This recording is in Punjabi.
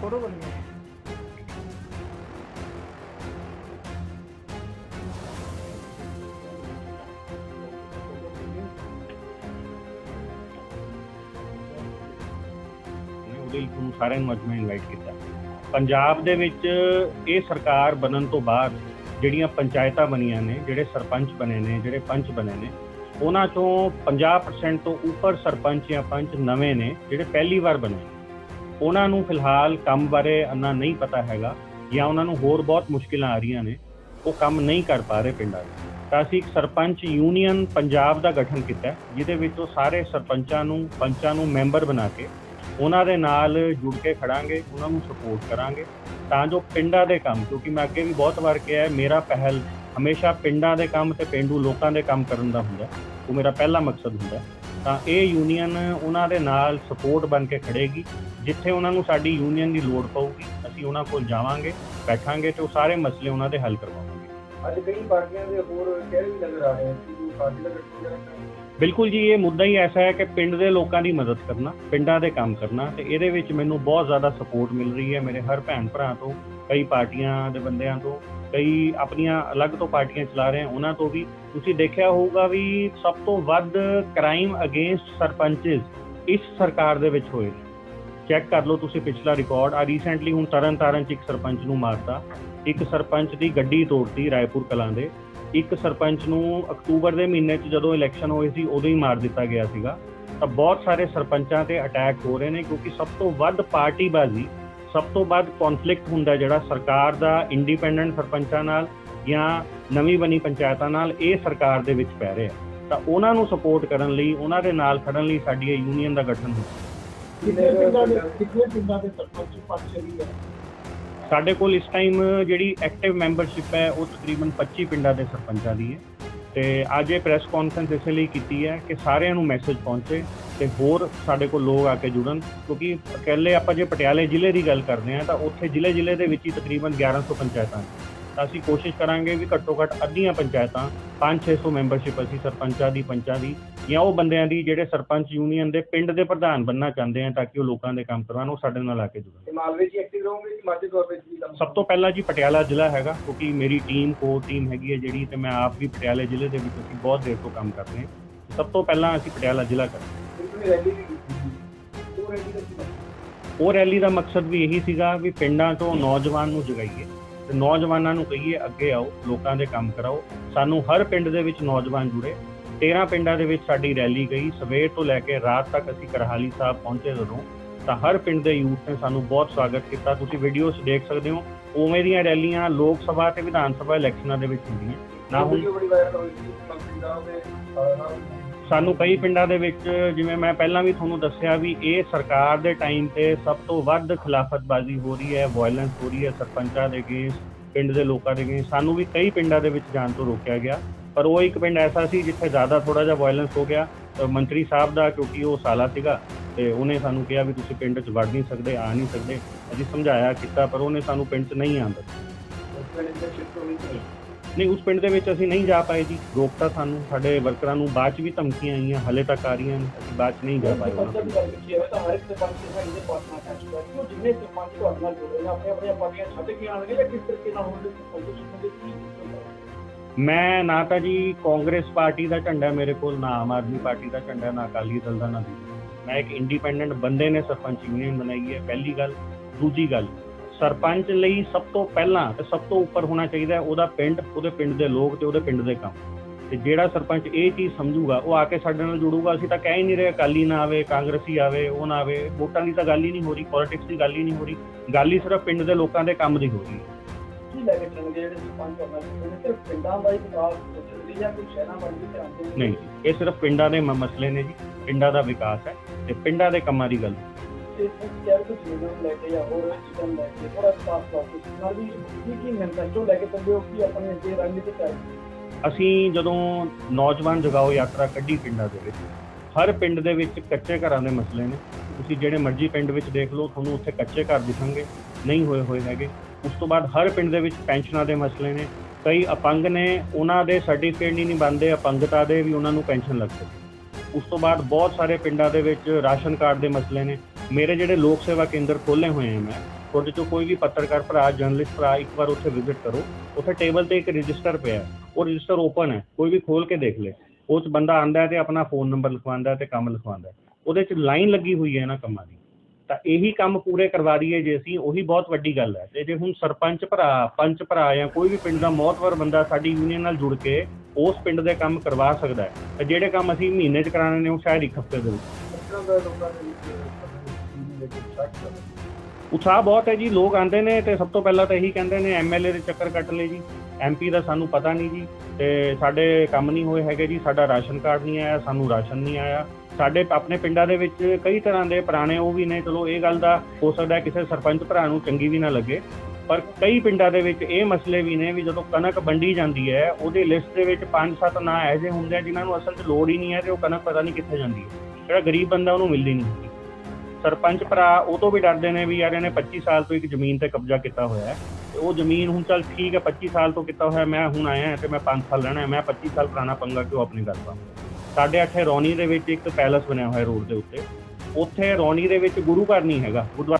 ਫੋਟੋ ਬਣੀ ਉਹਦੇ ਲਈ ਸਾਰਿਆਂ ਨੂੰ ਅੱਜ ਮੈਂ ਇਨਵਾਈਟ ਕੀਤਾ। ਪੰਜਾਬ ਦੇ ਵਿੱਚ ਇਹ ਸਰਕਾਰ ਬਣਨ ਤੋਂ ਬਾਅਦ ਜਿਹੜੀਆਂ ਪੰਚਾਇਤਾਂ ਬਣੀਆਂ ਨੇ, ਜਿਹੜੇ ਸਰਪੰਚ ਬਣੇ ਨੇ, ਜਿਹੜੇ ਪੰਚ ਬਣੇ ਨੇ ਉਹਨਾਂ ਚੋਂ 50% ਤੋਂ ਉੱਪਰ ਸਰਪੰਚ ਜਾਂ ਪੰਚ ਨਵੇਂ ਨੇ, ਜਿਹੜੇ ਪਹਿਲੀ ਵਾਰ ਬਣੇ ਉਹਨਾਂ ਨੂੰ ਫਿਲਹਾਲ ਕੰਮ ਬਾਰੇ ਅੰਨਾ ਨਹੀਂ ਪਤਾ ਹੈਗਾ ਜਾਂ ਉਹਨਾਂ ਨੂੰ ਹੋਰ ਬਹੁਤ ਮੁਸ਼ਕਿਲਾਂ ਆ ਰਹੀਆਂ ਨੇ, ਉਹ ਕੰਮ ਨਹੀਂ ਕਰ ਪਾ ਰਹੇ ਪਿੰਡਾਂ 'ਚ ਤਾਂ ਅਸੀਂ ਇੱਕ ਸਰਪੰਚ ਯੂਨੀਅਨ ਪੰਜਾਬ ਦਾ ਗਠਨ ਕੀਤਾ ਜਿਹਦੇ ਵਿੱਚ ਉਹ ਸਾਰੇ ਸਰਪੰਚਾਂ ਨੂੰ, ਪੰਚਾਂ ਨੂੰ ਮੈਂਬਰ ਬਣਾ ਕੇ ਉਹਨਾਂ ਦੇ ਨਾਲ ਜੁੜ ਕੇ ਖੜਾਂਗੇ, ਉਹਨਾਂ ਨੂੰ ਸਪੋਰਟ ਕਰਾਂਗੇ। ਤਾਂ ਜੋ ਪਿੰਡਾਂ ਦੇ ਕੰਮ, ਕਿਉਂਕਿ ਮੈਂ ਅੱਗੇ ਵੀ ਬਹੁਤ ਵਾਰ ਕਿਹਾ ਹੈ, ਮੇਰਾ ਪਹਿਲ ਹਮੇਸ਼ਾ ਪਿੰਡਾਂ ਦੇ ਕੰਮ ਤੇ ਪਿੰਡੂ ਲੋਕਾਂ ਦੇ ਕੰਮ ਕਰਨ ਦਾ ਹੁੰਦਾ। ਉਹ ਮੇਰਾ ਪਹਿਲਾ ਮਕਸਦ ਹੁੰਦਾ। ਤਾਂ ਇਹ ਯੂਨੀਅਨ ਉਹਨਾਂ ਦੇ ਨਾਲ ਸਪੋਰਟ ਬਣ ਕੇ ਖੜੇਗੀ, ਜਿੱਥੇ ਉਹਨਾਂ ਨੂੰ ਸਾਡੀ ਯੂਨੀਅਨ ਦੀ ਲੋੜ ਪਊਗੀ। ਅਸੀਂ ਉਹਨਾਂ ਕੋਲ ਜਾਵਾਂਗੇ, ਬੈਠਾਂਗੇ ਤੇ ਉਹ ਸਾਰੇ ਮਸਲੇ ਉਹਨਾਂ ਦੇ ਹੱਲ ਕਰਵਾਵਾਂਗੇ। ਅੱਜ ਕਈ ਪਾਰਟੀਆਂ ਦੇ ਹੋਰ ਕਹਿ ਵੀ ਨਜ਼ਰ ਆ ਰਹੇ ਹਨ ਕਿ ਪਾਰਟੀ ਦਾ ਗਠਨ ਬਿਲਕੁਲ ਜੀ, ਇਹ ਮੁੱਦਾ ਹੀ ਐਸਾ ਹੈ ਕਿ ਪਿੰਡ ਦੇ ਲੋਕਾਂ ਦੀ ਮਦਦ ਕਰਨਾ, ਪਿੰਡਾਂ ਦੇ ਕੰਮ ਕਰਨਾ ਤੇ ਇਹਦੇ ਵਿੱਚ ਮੈਨੂੰ ਬਹੁਤ ਜ਼ਿਆਦਾ ਸਪੋਰਟ ਮਿਲ ਰਹੀ ਹੈ ਮੇਰੇ ਹਰ ਭੈਣ ਭਰਾ ਤੋਂ, ਕਈ ਪਾਰਟੀਆਂ ਦੇ ਬੰਦਿਆਂ ਤੋਂ, ਕਈ ਆਪਣੀਆਂ ਅਲੱਗ ਤੋਂ ਪਾਰਟੀਆਂ ਚਲਾ ਰਹੇ ਹਨ ਉਹਨਾਂ ਤੋਂ ਵੀ। ਤੁਸੀਂ ਦੇਖਿਆ ਹੋਊਗਾ ਵੀ ਸਭ ਤੋਂ ਵੱਧ ਕ੍ਰਾਈਮ ਅਗੇਂਸਟ ਸਰਪੰਚਸ ਇਸ ਸਰਕਾਰ ਦੇ ਵਿੱਚ ਹੋਏ ਚੈੱਕ ਕਰ ਲਓ ਤੁਸੀਂ ਪਿਛਲਾ ਰਿਕਾਰਡ ਆ ਰੀਸੈਂਟਲੀ ਹੁਣ ਤਰਨ ਤਾਰਨ ਚ ਇੱਕ ਸਰਪੰਚ ਨੂੰ ਮਾਰਤਾ। ਇੱਕ ਸਰਪੰਚ ਦੀ ਗੱਡੀ ਤੋੜਤੀ ਰਾਏਪੁਰ ਕਲਾਂ ਦੇ। ਇੱਕ ਸਰਪੰਚ ਨੂੰ ਅਕਤੂਬਰ ਦੇ ਮਹੀਨੇ 'ਚ ਜਦੋਂ ਇਲੈਕਸ਼ਨ ਹੋਈ ਸੀ, ਉਦੋਂ ਹੀ ਮਾਰ ਦਿੱਤਾ ਗਿਆ ਸੀਗਾ। ਤਾਂ ਬਹੁਤ ਸਾਰੇ ਸਰਪੰਚਾਂ ਤੇ ਅਟੈਕ ਹੋ ਰਹੇ ਨੇ, ਕਿਉਂਕਿ ਸਭ ਤੋਂ ਵੱਧ ਪਾਰਟੀਬਾਜ਼ੀ, ਸਭ ਤੋਂ ਵੱਧ ਕਨਫਲਿਕਟ ਹੁੰਦਾ ਜਿਹੜਾ ਸਰਕਾਰ ਦਾ ਇੰਡੀਪੈਂਡੈਂਟ ਸਰਪੰਚਾਂ ਨਾਲ ਜਾਂ ਨਵੀਂ ਬਣੀ ਪੰਚਾਇਤਾਂ ਨਾਲ, ਇਹ ਸਰਕਾਰ ਦੇ ਵਿੱਚ ਪੈ ਰਿਹਾ। ਤਾਂ ਉਹਨਾਂ ਨੂੰ ਸਪੋਰਟ ਕਰਨ ਲਈ, ਉਹਨਾਂ ਦੇ ਨਾਲ ਖੜਨ ਲਈ ਸਾਡੀ ਇਹ ਯੂਨੀਅਨ ਦਾ ਗਠਨ ਹੋਇਆ ਕਿੰਨੇ ਪਿੰਡਾਂ ਦੇ ਕਿੰਨੇ ਪਿੰਡਾਂ ਦੇ ਸਰਪੰਚ ਪੱਛ ਵੀ ਹੈ? ਸਾਡੇ ਕੋਲ ਇਸ ਟਾਈਮ ਜਿਹੜੀ ਐਕਟਿਵ ਮੈਂਬਰਸ਼ਿਪ ਹੈ, ਉਹ ਤਕਰੀਬਨ 25 ਪਿੰਡਾਂ ਦੇ ਸਰਪੰਚਾਂ ਦੀ ਹੈ। ਤੇ ਅੱਜ ਇਹ ਪ੍ਰੈਸ ਕਾਨਫਰੰਸ ਇਸ ਲਈ ਕੀਤੀ ਹੈ ਕਿ ਸਾਰਿਆਂ ਨੂੰ ਮੈਸੇਜ ਪਹੁੰਚੇ ਤੇ ਹੋਰ ਸਾਡੇ ਕੋਲ ਲੋਕ ਆ ਕੇ ਜੁੜਨ, ਕਿਉਂਕਿ ਇਕੱਲੇ ਆਪਾਂ ਜੇ ਪਟਿਆਲੇ ਜ਼ਿਲ੍ਹੇ ਦੀ ਗੱਲ ਕਰਦੇ ਹਾਂ, ਤਾਂ ਉੱਥੇ ਜ਼ਿਲ੍ਹੇ ਜ਼ਿਲ੍ਹੇ ਦੇ ਵਿੱਚ ਹੀ ਤਕਰੀਬਨ 1100 ਪੰਚਾਇਤਾਂ ਨੇ। ਤਾਂ ਅਸੀਂ ਕੋਸ਼ਿਸ਼ ਕਰਾਂਗੇ ਵੀ ਘੱਟੋ ਘੱਟ ਅੱਧੀਆਂ ਪੰਚਾਇਤਾਂ 5-600 ਮੈਂਬਰਸ਼ਿਪ ਅਸੀਂ ਸਰਪੰਚਾਂ ਦੀ, ਪੰਚਾਂ ਦੀ ਜਾਂ ਉਹ ਬੰਦਿਆਂ ਦੀ ਜਿਹੜੇ ਸਰਪੰਚ ਯੂਨੀਅਨ ਦੇ ਪਿੰਡ ਦੇ ਪ੍ਰਧਾਨ ਬੰਨਣਾ ਚਾਹੁੰਦੇ ਆ ਤਾਂ ਕਿ ਉਹ ਲੋਕਾਂ ਦੇ ਕੰਮ ਕਰਵਾਉਣ ਉਹ ਸਾਡੇ ਨਾਲ ਆ ਕੇ ਜੁੜਨ। ਤੇ ਮਾਲਵੇ 'ਚ ਐਕਟਿਵ ਰਹੋਗੇ ਕਿ ਮਾਝੇ ਤੌਰ ਤੇ ਕੰਮ ਸਭ ਤੋਂ ਪਹਿਲਾਂ ਜੀ ਪਟਿਆਲਾ ਜ਼ਿਲ੍ਹਾ ਹੈਗਾ ਕਿਉਂਕਿ ਮੇਰੀ ਟੀਮ ਕੋਰ ਟੀਮ ਹੈਗੀ ਹੈ ਜਿਹੜੀ ਤੇ ਮੈਂ ਆਪ ਵੀ ਪਟਿਆਲੇ ਜ਼ਿਲ੍ਹੇ ਦੇ ਵਿੱਚ ਅਸੀਂ ਬਹੁਤ ਦੇਰ ਤੋਂ ਕੰਮ ਕਰ ਰਹੇ ਹਾਂ। ਸਭ ਤੋਂ ਪਹਿਲਾਂ ਅਸੀਂ ਪਟਿਆਲਾ ਜ਼ਿਲ੍ਹਾ ਕੀਤੀ ਸੀ। ਉਹ ਰੈਲੀ ਦਾ ਕੀ ਮਤਲਬ? ਉਹ ਰੈਲੀ ਦਾ ਮਕਸਦ ਵੀ ਇਹੀ ਸੀਗਾ ਵੀ ਪਿੰਡਾਂ ਤੋਂ ਨੌਜਵਾਨ ਨੂੰ ਜਗਾਈਏ ਤੇ ਨੌਜਵਾਨਾਂ ਨੂੰ ਕਹੀਏ ਅੱਗੇ ਆਓ ਲੋਕਾਂ ਦੇ ਕੰਮ ਕਰਾਓ ਸਾਨੂੰ ਹਰ ਪਿੰਡ ਦੇ ਵਿੱਚ ਨੌਜਵਾਨ ਜੁੜੇ। 13 ਪਿੰਡਾਂ ਦੇ ਵਿੱਚ ਸਾਡੀ ਰੈਲੀ ਗਈ। ਸਵੇਰ ਤੋਂ ਲੈ ਕੇ ਰਾਤ ਤੱਕ ਅਸੀਂ ਕਰਹਾਲੀ ਸਾਹਿਬ ਪਹੁੰਚੇ ਜਦੋਂ ਤਾਂ ਹਰ ਪਿੰਡ ਦੇ ਯੂਥ ਨੇ ਸਾਨੂੰ ਬਹੁਤ ਸਵਾਗਤ ਕੀਤਾ। ਤੁਸੀਂ ਵੀਡੀਓਜ਼ ਦੇਖ ਸਕਦੇ ਹੋ ਉਵੇਂ ਦੀਆਂ ਰੈਲੀਆਂ ਲੋਕ ਸਭਾ ਤੇ ਵਿਧਾਨ ਸਭਾ ਇਲੈਕਸ਼ਨਾਂ ਦੇ ਵਿੱਚ ਹੁੰਦੀਆਂ। ਨਾ ਹੁਣ ਸਾਨੂੰ ਕਈ ਪਿੰਡਾਂ ਦੇ ਵਿੱਚ ਜਿਵੇਂ ਮੈਂ ਪਹਿਲਾਂ ਵੀ ਤੁਹਾਨੂੰ ਦੱਸਿਆ ਵੀ ਇਹ ਸਰਕਾਰ ਦੇ ਟਾਈਮ ਤੇ ਸਭ ਤੋਂ ਵੱਧ ਖਿਲਾਫਤਬਾਜ਼ੀ ਹੋ ਰਹੀ ਹੈ ਵਾਇਲੈਂਸ ਹੋ ਰਹੀ ਹੈ ਸਰਪੰਚਾਂ ਦੇ ਅਗੇਂਸਟ ਪਿੰਡ ਦੇ ਲੋਕਾਂ ਦੇ ਅਗੇਂਸਟ ਸਾਨੂੰ ਵੀ ਕਈ ਪਿੰਡਾਂ ਦੇ ਵਿੱਚ ਜਾਣ ਤੋਂ ਰੋਕਿਆ ਗਿਆ। ਪਰ ਉਹ ਇੱਕ ਪਿੰਡ ਐਸਾ ਸੀ ਜਿੱਥੇ ਜ਼ਿਆਦਾ ਥੋੜਾ ਜਿਹਾ ਵਾਇਲੈਂਸ ਹੋ ਗਿਆ ਮੰਤਰੀ ਸਾਹਿਬ ਦਾ, ਕਿਉਂਕਿ ਉਹ ਸਾਲਾ ਸੀਗਾ, ਤੇ ਉਹਨੇ ਸਾਨੂੰ ਕਿਹਾ ਵੀ ਤੁਸੀਂ ਪਿੰਡ 'ਚ ਵੜ ਨਹੀਂ ਸਕਦੇ, ਆ ਨਹੀਂ ਸਕਦੇ। ਅਸੀਂ ਸਮਝਾਇਆ, ਕੀਤਾ, ਪਰ ਉਹਨੇ ਸਾਨੂੰ ਪਿੰਡ 'ਚ ਨਹੀਂ ਆਉਣ ਦਿੱਤਾ। ਨਹੀਂ, ਉਸ ਪਿੰਡ ਦੇ ਵਿੱਚ ਅਸੀਂ ਨਹੀਂ ਜਾ ਪਾਏ ਜੀ। ਰੋਕਤਾ ਸਾਨੂੰ, ਸਾਡੇ ਵਰਕਰਾਂ ਨੂੰ ਬਾਅਦ 'ਚ ਵੀ ਧਮਕੀਆਂ ਆਈਆਂ, ਹਲੇ ਤੱਕ ਆ ਰਹੀਆਂ ਨੇ, ਅਸੀਂ ਬਾਅਦ 'ਚ ਨਹੀਂ ਜਾ ਪਾਏ ਉਹਨਾਂ ਸਰਪੰਚ ਜਿੰਨੇ ਸਰਪੰਚ ਤੁਹਾਡੇ ਨਾਲ ਜੁੜੇ ਨੇ। ਆਪਣੇ ਆਪਣੀਆਂ ਪਾਰਟੀਆਂ ਛੱਡ ਕੇ ਆਣਗੇ ਜਾਂ ਕਿਸ ਤਰੀਕੇ ਨਾਲ ਹੋਣਗੇ ਮੈਂ ਨਾ ਤਾਂ ਜੀ ਕਾਂਗਰਸ ਪਾਰਟੀ ਦਾ ਝੰਡਾ ਮੇਰੇ ਕੋਲ, ਨਾ ਆਮ ਆਦਮੀ ਪਾਰਟੀ ਦਾ ਝੰਡਾ, ਨਾ ਅਕਾਲੀ ਦਲ ਦਾ, ਨਾ ਮੈਂ ਇੱਕ ਇੰਡੀਪੈਂਡੈਂਟ ਬੰਦੇ ਨੇ ਸਰਪੰਚ ਯੂਨੀਅਨ ਬਣਾਈ ਹੈ, ਪਹਿਲੀ ਗੱਲ। ਦੂਜੀ ਗੱਲ, ਸਰਪੰਚ ਲਈ ਸਭ ਤੋਂ ਪਹਿਲਾਂ ਤੇ ਸਭ ਤੋਂ ਉੱਪਰ ਹੋਣਾ ਚਾਹੀਦਾ ਉਹਦਾ ਪਿੰਡ, ਉਹਦੇ ਪਿੰਡ ਦੇ ਲੋਕ ਤੇ ਉਹਦੇ ਪਿੰਡ ਦੇ ਕੰਮ। ਤੇ ਜਿਹੜਾ ਸਰਪੰਚ ਇਹ ਚੀਜ਼ ਸਮਝੂਗਾ, ਉਹ ਆ ਕੇ ਸਾਡੇ ਨਾਲ ਜੁੜੂਗਾ। ਅਸੀਂ ਤਾਂ ਕਹਿ ਹੀ ਨਹੀਂ ਰਹੇ ਅਕਾਲੀ ਨਾ ਆਵੇ, ਕਾਂਗਰਸੀ ਆਵੇ, ਉਹ ਨਾ ਆਵੇ। ਵੋਟਾਂ ਦੀ ਤਾਂ ਗੱਲ ਹੀ ਨਹੀਂ ਹੋ ਰਹੀ ਪੋਲਿਟਿਕਸ ਦੀ ਗੱਲ ਹੀ ਨਹੀਂ ਹੋ ਰਹੀ। ਗੱਲ ਹੀ ਸਿਰਫ ਪਿੰਡ ਦੇ ਲੋਕਾਂ ਦੇ ਕੰਮ ਦੀ ਹੋ ਰਹੀ ਹੈ। ਕੀ ਲੈ ਕੇ ਚੱਲਣਗੇ ਜਿਹੜੇ ਸਰਪੰਚ ਕਰਨਾ ਚਾਹੁੰਦੇ ਸਿਰਫ ਪਿੰਡਾਂ ਦਾ ਹੀ ਵਿਕਾਸ ਸੋਚਣਗੇ ਜਾਂ ਕੋਈ ਸ਼ਹਿਰਾਂ ਵੱਲ ਵੀ ਨਹੀਂ ਇਹ ਸਿਰਫ ਪਿੰਡਾਂ ਦੇ ਮਸਲੇ ਨੇ ਜੀ ਪਿੰਡਾਂ ਦਾ ਵਿਕਾਸ ਹੈ ਤੇ ਪਿੰਡਾਂ ਦੇ ਕੰਮਾਂ ਦੀ ਗੱਲ। ਤੇ ਤੁਸੀਂ ਕਹਿ ਰਹੇ ਹੋ ਕਿ ਨੂੰ ਲੈ ਕੇ ਜਾਂ ਹੋਰ ਚੀਜ਼ਾਂ ਨੂੰ ਲੈ ਕੇ ਥੋੜਾ ਸਾਫ਼ ਕਰਕੇ ਨਾਲ ਵੀ ਕੀ ਕੀ ਮੈਨੀਫੈਸਟੋ ਲੈ ਕੇ ਚੱਲੇ ਹੋ ਕਿ ਆਪਣੇ ਅੱਗੇ ਰਣਨੀਤੀ ਹੈ? ਅਸੀਂ ਜਦੋਂ ਨੌਜਵਾਨ ਜਗਾਓ ਯਾਤਰਾ ਕੱਢੀ ਪਿੰਡਾਂ ਦੇ ਵਿੱਚ ਹਰ ਪਿੰਡ ਦੇ ਵਿੱਚ ਕੱਚੇ ਘਰਾਂ ਦੇ ਮਸਲੇ ਨੇ। ਤੁਸੀਂ ਜਿਹੜੇ ਮਰਜ਼ੀ ਪਿੰਡ ਵਿੱਚ ਦੇਖ ਲਓ ਤੁਹਾਨੂੰ ਉੱਥੇ ਕੱਚੇ ਘਰ ਦਿਖਣਗੇ ਨਹੀਂ ਹੋਏ ਹੋਏ ਹੈਗੇ। ਉਸ ਤੋਂ ਬਾਅਦ ਹਰ ਪਿੰਡ ਦੇ ਵਿੱਚ ਪੈਨਸ਼ਨਾਂ ਦੇ ਮਸਲੇ ਨੇ। ਕਈ ਅਪੰਗ ਨੇ, ਉਹਨਾਂ ਦੇ ਸਰਟੀਫਿਕੇਟ ਨਹੀਂ ਨਹੀਂ ਬਣਦੇ ਅਪੰਗਤਾ ਦੇ ਵੀ ਉਹਨਾਂ ਨੂੰ ਪੈਨਸ਼ਨ ਲੱਗ ਸਕਦੀ ਉਸ ਤੋਂ ਬਾਅਦ ਬਹੁਤ ਸਾਰੇ ਪਿੰਡਾਂ ਦੇ ਵਿੱਚ ਰਾਸ਼ਨ ਕਾਰਡ ਦੇ ਮਸਲੇ ਨੇ। ਮੇਰੇ ਜਿਹੜੇ ਲੋਕ ਸੇਵਾ ਕੇਂਦਰ ਖੋਲੇ ਹੋਏ ਆ ਮੈਂ, ਤੁਹਾਡੇ ਚੋਂ ਕੋਈ ਵੀ ਪੱਤਰਕਾਰ ਭਰਾ ਜਰਨਲਿਸਟ ਭਰਾ ਇੱਕ ਵਾਰ ਉੱਥੇ ਵਿਜ਼ਿਟ ਕਰੋ। ਉੱਥੇ ਟੇਬਲ ਤੇ ਇੱਕ ਰਜਿਸਟਰ ਪਿਆ ਉਹ ਰਜਿਸਟਰ ਓਪਨ ਹੈ। ਕੋਈ ਵੀ ਖੋਲ ਕੇ ਦੇਖ ਲੇ। ਉਹ 'ਚ ਬੰਦਾ ਆਂਦਾ ਹੈ ਤੇ ਆਪਣਾ ਫੋਨ ਨੰਬਰ ਲਿਖਵਾਉਂਦਾ ਹੈ ਤੇ ਕੰਮ ਲਿਖਵਾਉਂਦਾ ਉਹਦੇ 'ਚ ਲਾਈਨ ਲੱਗੀ ਹੋਈ ਹੈ ਇਹਨਾਂ ਕੰਮਾਂ ਦੀ। ਤਾਂ ਇਹੀ ਕੰਮ ਪੂਰੇ ਕਰਵਾ ਦਈਏ ਜੇ ਅਸੀਂ, ਉਹੀ ਬਹੁਤ ਵੱਡੀ ਗੱਲ ਹੈ। ਤੇ ਜੇ ਹੁਣ ਸਰਪੰਚ ਭਰਾ, ਪੰਚ ਭਰਾ ਜਾਂ ਕੋਈ ਵੀ ਪਿੰਡ ਦਾ ਮੌਤਵਰ ਬੰਦਾ ਸਾਡੀ ਯੂਨੀਅਨ ਨਾਲ ਜੁੜ ਕੇ ਉਸ ਪਿੰਡ ਦੇ ਕੰਮ ਕਰਵਾ ਸਕਦਾ ਹੈ, ਤੇ ਜਿਹੜੇ ਕੰਮ ਅਸੀਂ ਮਹੀਨੇ 'ਚ ਕਰਾਣੇ ਨੇ, ਉਹ ਸ਼ਾਇਦ ਇੱਕ ਹਫ਼ਤੇ ਦੇ ਵਿੱਚ। ਉਤਸ਼ਾਹ ਬਹੁਤ ਹੈ ਜੀ, ਲੋਕ ਆਉਂਦੇ ਨੇ ਤੇ ਸਭ ਤੋਂ ਪਹਿਲਾਂ ਤਾਂ ਇਹੀ ਕਹਿੰਦੇ ਨੇ ਐਮਐਲਏ ਦੇ ਚੱਕਰ ਕੱਟ ਲਏ ਜੀ। ਐਮਪੀ ਦਾ ਸਾਨੂੰ ਪਤਾ ਨਹੀਂ ਜੀ। ਤੇ ਸਾਡੇ ਕੰਮ ਨਹੀਂ ਹੋਏ ਹੈਗੇ ਜੀ, ਸਾਡਾ ਰਾਸ਼ਨ ਕਾਰਡ ਨਹੀਂ ਆਇਆ, ਸਾਨੂੰ ਰਾਸ਼ਨ ਨਹੀਂ ਆਇਆ। ਸਾਡੇ ਆਪਣੇ ਪਿੰਡਾਂ ਦੇ ਵਿੱਚ ਕਈ ਤਰ੍ਹਾਂ ਦੇ ਪੁਰਾਣੇ ਉਹ ਵੀ ਨੇ, ਚਲੋ ਇਹ ਗੱਲ ਦਾ ਹੋ ਸਕਦਾ ਕਿਸੇ ਸਰਪੰਚ ਭਰਾ ਨੂੰ ਚੰਗੀ ਵੀ ਨਾ ਲੱਗੇ, ਪਰ ਕਈ ਪਿੰਡਾਂ ਦੇ ਵਿੱਚ ਇਹ ਮਸਲੇ ਵੀ ਨੇ ਵੀ ਜਦੋਂ ਕਣਕ ਵੰਡੀ ਜਾਂਦੀ ਹੈ, ਉਹਦੇ ਲਿਸਟ ਦੇ ਵਿੱਚ 5-7 ਨਾਂ ਇਹੋ ਜਿਹੇ ਹੁੰਦੇ ਆ ਜਿਨ੍ਹਾਂ ਨੂੰ ਅਸਲ 'ਚ ਲੋੜ ਹੀ ਨਹੀਂ ਹੈ ਤੇ ਉਹ ਕਣਕ ਪਤਾ ਨਹੀਂ ਕਿੱਥੇ ਜਾਂਦੀ ਹੈ। ਜਿਹੜਾ ਗਰੀਬ ਬੰਦਾ ਉਹਨੂੰ ਮਿਲਦੀ ਨਹੀਂ ਹੁੰਦੀ। ਸਰਪੰਚ ਭਰਾ ਉਹ ਤੋਂ ਵੀ ਡਰਦੇ ਨੇ ਵੀ ਯਾਰ ਇਹਨੇ 25 ਸਾਲ ਤੋਂ ਇੱਕ ਜ਼ਮੀਨ ਤੇ ਕਬਜ਼ਾ ਕੀਤਾ ਹੋਇਆ ਹੈ। ਉਹ ਜ਼ਮੀਨ ਹੁਣ ਚੱਲ ਠੀਕ ਹੈ 25 ਸਾਲ ਤੋਂ ਕੀਤਾ ਹੋਇਆ, ਮੈਂ ਹੁਣ ਆਇਆ ਤੇ ਮੈਂ 5 ਸਾਲ ਰਹਿਣਾ ਮੈਂ 25 ਸਾਲ ਪੁਰਾਣਾ ਪੰਗਾ ਕਿਉਂ ਆਪਣੇ ਗੱਲ ਪਾਵਾਂ ਸਾਡੇ ਇੱਥੇ ਰੌਣੀ ਦੇ ਵਿੱਚ ਇੱਕ ਪੈਲਸ ਬਣਿਆ ਹੋਇਆ ਰੋਡ ਦੇ ਉੱਤੇ। ਉੱਥੇ ਰੌਣੀ ਦੇ ਵਿੱਚ ਗੁਰੂ ਘਰ ਨਹੀਂ ਹੈਗਾ, ਗੁਰਦੁਆਰਾ